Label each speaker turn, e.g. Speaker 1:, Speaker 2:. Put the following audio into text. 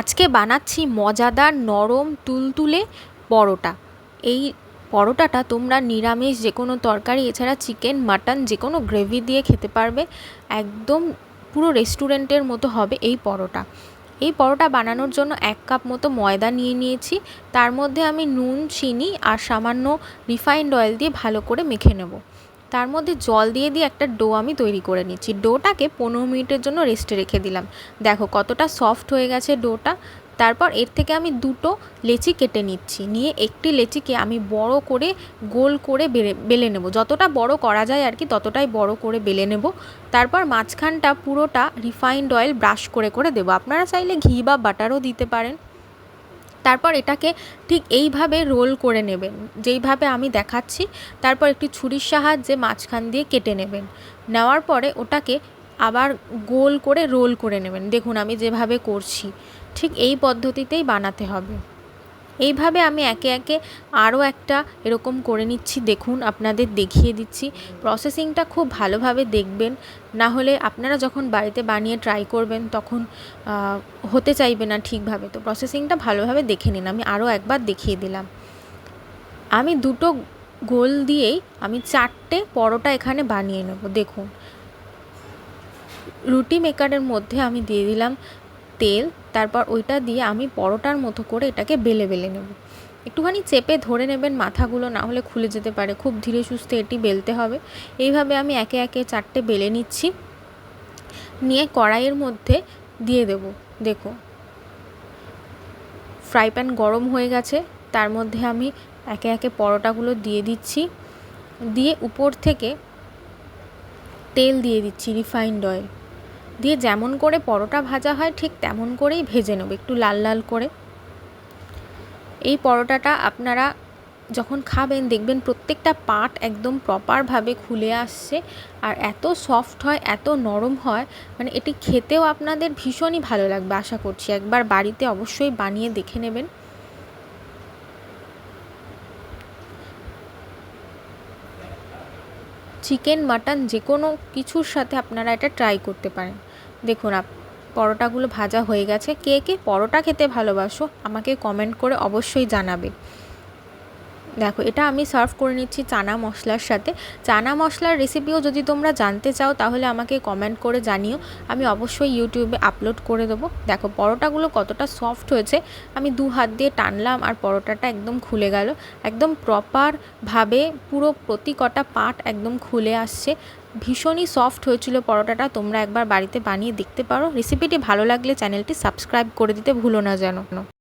Speaker 1: আজকে বানাচ্ছি মজাদার নরম তুলতুলে পরোটা। এই পরোটাটা তোমরা নিরামিষ যে কোনো তরকারি, এছাড়া চিকেন, মাটন যে কোনো গ্রেভি দিয়ে খেতে পারবে। একদম পুরো রেস্টুরেন্টের মতো হবে এই পরোটা। এই পরোটা বানানোর জন্য এক কাপ মতো ময়দা নিয়ে নিয়েছি। তার মধ্যে আমি নুন, চিনি আর সামান্য রিফাইন্ড অয়েল দিয়ে ভালো করে মেখে নেব। তার মধ্যে জল দিয়ে দিয়ে একটা ডো আমি তৈরি করে নিচ্ছি। ডোটাকে পনেরো মিনিটের জন্য রেস্টে রেখে দিলাম। দেখো কতটা সফট হয়ে গেছে ডোটা। তারপর এর থেকে আমি দুটো লেচি কেটে নিচ্ছি। নিয়ে একটি লেচিকে আমি বড় করে গোল করে বেলে নেব। যতটা বড় করা যায় আর কি, ততটাই বড় করে বেলে নেব। তারপর মাঝখানটা পুরোটা রিফাইন্ড অয়েল ব্রাশ করে করে দেবো। আপনারা চাইলে ঘি বা বাটারও দিতে পারেন। তারপর এটাকে ঠিক এইভাবে রোল করে নেবেন। যেইভাবে আমি দেখাচ্ছি, তারপর একটি ছুরির সাহায্যে মাঝখান দিয়ে কেটে নেবেন। নেওয়ার পরে ওটাকে আবার গোল করে রোল করে নেবেন। দেখুন, আমি যেভাবে করছি, ঠিক এই পদ্ধতিতেই বানাতে হবে। এইভাবে আমি একে একে আরও একটা এরকম করে নিচ্ছি। দেখুন, আপনাদের দেখিয়ে দিচ্ছি। প্রসেসিংটা খুব ভালোভাবে দেখবেন। না হলে আপনারা যখন বাড়িতে বানিয়ে ট্রাই করবেন, তখন হতে চাইবে না ঠিকভাবে। তো প্রসেসিংটা ভালোভাবে দেখে নিন। আমি আরও একবার দেখিয়ে দিলাম। আমি দুটো গোল দিয়েই আমি চারটে পরোটা এখানে বানিয়ে নেব। দেখুন। রুটি মেকারের মধ্যে আমি দিয়ে দিলাম তেল। তারপর ওইটা দিয়ে আমি পরোটার মতো করে এটাকে বেলে বেলে নেব। একটুখানি চেপে ধরে নেবেন মাথাগুলো, না হলে খুলে যেতে পারে। খুব ধীরে সুস্থে এটি বেলতে হবে। এইভাবে আমি একে একে চারটে বেলে নিচ্ছি। নিয়ে কড়াইয়ের মধ্যে দিয়ে দেব। দেখো। ফ্রাই প্যান গরম হয়ে গেছে। তার মধ্যে আমি একে একে পরোটাগুলো দিয়ে দিচ্ছি। দিয়ে উপর থেকে তেল দিয়ে দিচ্ছি রিফাইন্ড অয়েল। দিয়ে যেমন করে পরোটা ভাজা হয়, ঠিক তেমন করেই ভেজে নেব, একটু লাল লাল করে। এই পরোটাটা আপনারা যখন খাবেন, দেখবেন প্রত্যেকটা পাট একদম প্রপারভাবে খুলে আসছে আর এত সফট হয়, এত নরম হয় মানে এটি খেতেও আপনাদের ভীষণই ভালো লাগবে, আশা করছি। একবার বাড়িতে অবশ্যই বানিয়ে দেখে নেবেন। চিকেন, মাটন যে কোনো কিছুর সাথে আপনারা এটা ট্রাই করতে পারেন। দেখুন, আপ, পরোটাগুলো ভাজা হয়ে গেছে। কে কে পরোটা খেতে ভালোবাসো, আমাকে কমেন্ট করে অবশ্যই জানাবে। দেখো, এটা আমি সার্ভ করে নিচ্ছি চানা মশলার সাথে। চানা মশলার রেসিপিও যদি তোমরা জানতে চাও, তাহলে আমাকে কমেন্ট করে জানিও। আমি অবশ্যই ইউটিউবে আপলোড করে দেবো। দেখো, পরোটাগুলো কতটা সফট হয়েছে। আমি দু হাত দিয়ে টানলাম আর পরোটাটা একদম খুলে গেল। একদম প্রপারভাবে পুরো প্রতি কটা পার্ট একদম খুলে আসছে। ভীষণই সফট হয়েছিল পরোটাটা। তোমরা একবার বাড়িতে বানিয়ে দেখতে পারো। রেসিপিটি ভালো লাগলে চ্যানেলটি সাবস্ক্রাইব করে দিতে ভুলো না যেন।